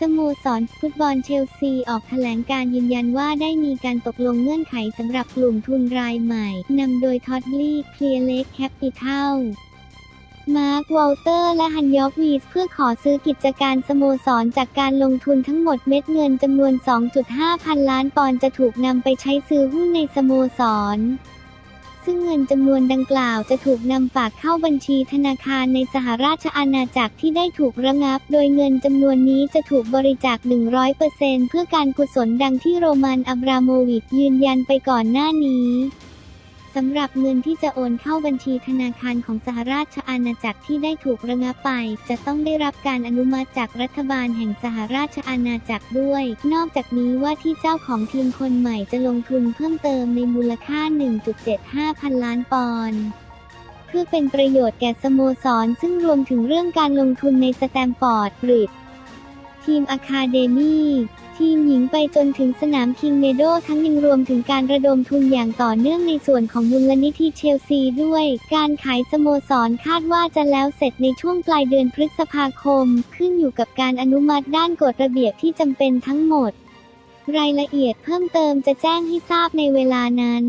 สโมสรฟุตบอลเชลซีออกแถลงการยืนยันว่าได้มีการตกลงเงื่อนไขสำหรับกลุ่มทุนรายใหม่ นำโดยท็อดลีเคลียร์เล็กแคปิทัลมาร์ควอลเตอร์ และฮันยอกวีสเพื่อขอซื้อกิจการสโมสรจากการลงทุนทั้งหมดเม็ดเงินจำนวน 2.5 พันล้านปอนด์จะถูกนำไปใช้ซื้อหุ้นในสโมสร ซึ่งเงินจำนวนดังกล่าวจะถูกนำฝากเข้าบัญชีธนาคารในสหราชอาณาจักรที่ได้ถูกระงับ โดยเงินจำนวนนี้จะถูกบริจาค 100%เพื่อการกุศลดังที่โรมันอับราโมวิชยืนยันไปก่อนหน้านี้ สำหรับเงินที่จะโอนเข้าบัญชีธนาคารของสหราชอาณาจักรที่ได้ถูกระงับไป จะต้องได้รับการอนุมัติจากรัฐบาลแห่งสหราชอาณาจักรด้วย นอกจากนี้ว่าที่เจ้าของทีมคนใหม่จะลงทุนเพิ่มเติมในมูลค่า 1.75 พันล้านปอนด์เพื่อเป็นประโยชน์แก่สโมสร ซึ่งรวมถึงเรื่องการลงทุนในสแตมฟอร์ดบริดทีมอะคาเดมี่ จนถึงสนามคิงเนโดทั้งยังรวมถึงการระดมทุนอย่างต่อเนื่องในส่วนของมูลนิธิเชลซีด้วย การขายสโมสรคาดว่าจะแล้วเสร็จในช่วงปลายเดือนพฤษภาคม ขึ้นอยู่กับการอนุมัติด้านกฎระเบียบที่จำเป็นทั้งหมด รายละเอียดเพิ่มเติมจะแจ้งให้ทราบในเวลานั้น